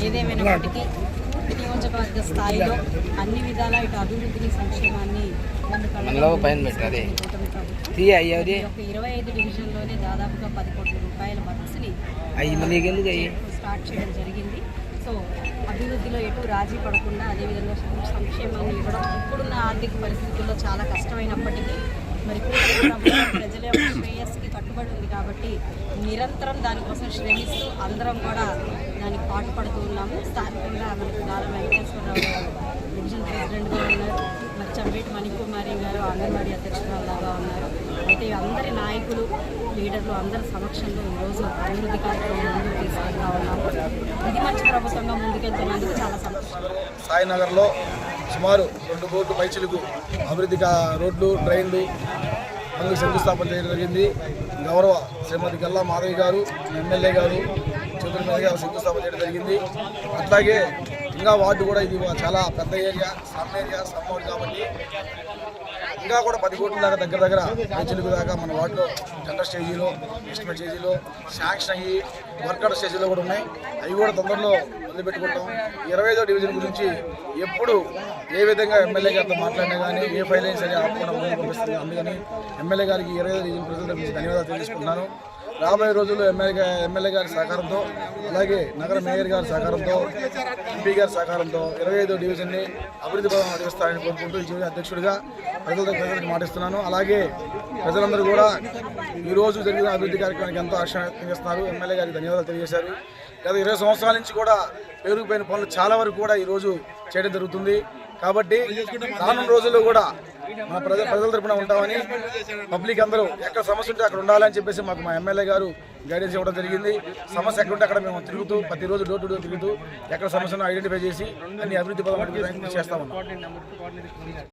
ఏదేమైనప్పటికీ నియోజకవర్గ స్థాయిలో అన్ని విధాల ఇటు అభివృద్ధిని సంక్షేమాన్ని ఇరవై ఐదు డివిజన్లోనే దాదాపుగా పది కోట్ల రూపాయల అయ్యి? స్టార్ట్ చేయడం జరిగింది. సో అభివృద్ధిలో ఎటు రాజీ పడకుండా అదేవిధంగా సంక్షేమాన్ని ఇవ్వడం ఇప్పుడున్న ఆర్థిక పరిస్థితుల్లో చాలా కష్టమైనప్పటికీ మరి ప్రజల యొక్క శ్రేయస్సుకి కట్టుబడి ఉంది కాబట్టి నిరంతరం దానికోసం శ్రమిస్తూ అందరం కూడా దానికి పాటుపడుతూ ఉన్నాము. స్థానికంగా మనకి నారా వెంకటేశ్వరరావు గారు డివిజన్ ప్రెసిడెంట్గా ఉన్నారు. మరి చంపేటి మణికుమారి గారు అంగన్వాడీ అధ్యక్షురాలుగా ఉన్నారు. అయితే అందరి నాయకులు లీడర్లు అందరి సమక్షంలో ఈరోజు అభివృద్ధి కార్యక్రమం ముందుకు తీసుకెళ్తా ఉన్నాము ఇది మంచి ప్రభుత్వంగా ముందుకెళ్తున్నందుకు చాలా సంతోషం. సాయినగర్లో సుమారు రెండు కోట్ల పైచలకు అభివృద్ధి రోడ్లు ట్రైన్లు అందుకు శంకుస్థాపన చేయడం జరిగింది. గౌరవ శ్రీమతి గల్లా మాధవి గారు ఎమ్మెల్యే గారు చేతుల గారు శంకుస్థాపన చేయడం జరిగింది. అట్లాగే ఇంకా వార్డు కూడా ఇది చాలా పెద్ద ఏరియా సమ్ ఏరియా సమ్ కాబట్టి ఇంకా కూడా పది కోట్ల దాకా దగ్గర దగ్గర పైచలకు దాకా మన వార్డులో జనరల్ స్టేజీలో ఎస్టిమేట్ స్టేజీలో శాంక్షన్ అయ్యి వర్కర్ స్టేజీలో కూడా ఉన్నాయి. అవి కూడా తొందరలో వదిలిపెట్టుకుంటాం ఇరవై ఐదో డివిజన్ గురించి ఎప్పుడు ఏ విధంగా ఎమ్మెల్యే గారితో మాట్లాడినా కానీ ఏ ఫైల్ అయినా సరే ఆపకుండా ముందుకు పంపిస్తుంది అందుకని ఎమ్మెల్యే గారికి ఇరవై ఐదో డివిజన్ ప్రజల గురించి ధన్యవాదాలు తెలుసుకున్నాను రాబోయే రోజుల్లో ఎమ్మెల్యే ఎమ్మెల్యే గారి సహకారంతో అలాగే నగర మేయర్ గారి సహకారంతో ఎంపీ గారి సహకారంతో ఇరవై ఐదో డివిజన్ని అభివృద్ధి పదం నడిపిస్తారని కోరుకుంటూ ఈ అధ్యక్షుడిగా ప్రజలతో ప్రజలకు మాటిస్తున్నాను. అలాగే ప్రజలందరూ కూడా ఈ రోజు జరిగిన అభివృద్ధి కార్యక్రమానికి ఎంతో ఆశ వ్యక్తం చేస్తున్నారు. ఎమ్మెల్యే గారికి ధన్యవాదాలు తెలియజేశారు. గత ఇరవై సంవత్సరాల నుంచి కూడా పేరుకుపోయిన పనులు చాలా వరకు కూడా ఈ రోజు చేయడం జరుగుతుంది. కాబట్టి రానున్న రోజుల్లో కూడా మా ప్రజల ప్రజల తరపున ఉంటామని పబ్లిక్ అందరూ ఎక్కడ సమస్య ఉంటే అక్కడ ఉండాలని చెప్పేసి మాకు మా ఎమ్మెల్యే గారు గైడెన్స్ ఇవ్వడం జరిగింది. సమస్య ఎక్కడ ఉంటే అక్కడ మేము తిరుగుతూ ప్రతిరోజు డోర్ టు డోర్ తిరుగుతూ ఎక్కడ సమస్యను ఐడెంటిఫై చేసి అన్ని అభివృద్ధి పదం చేస్తా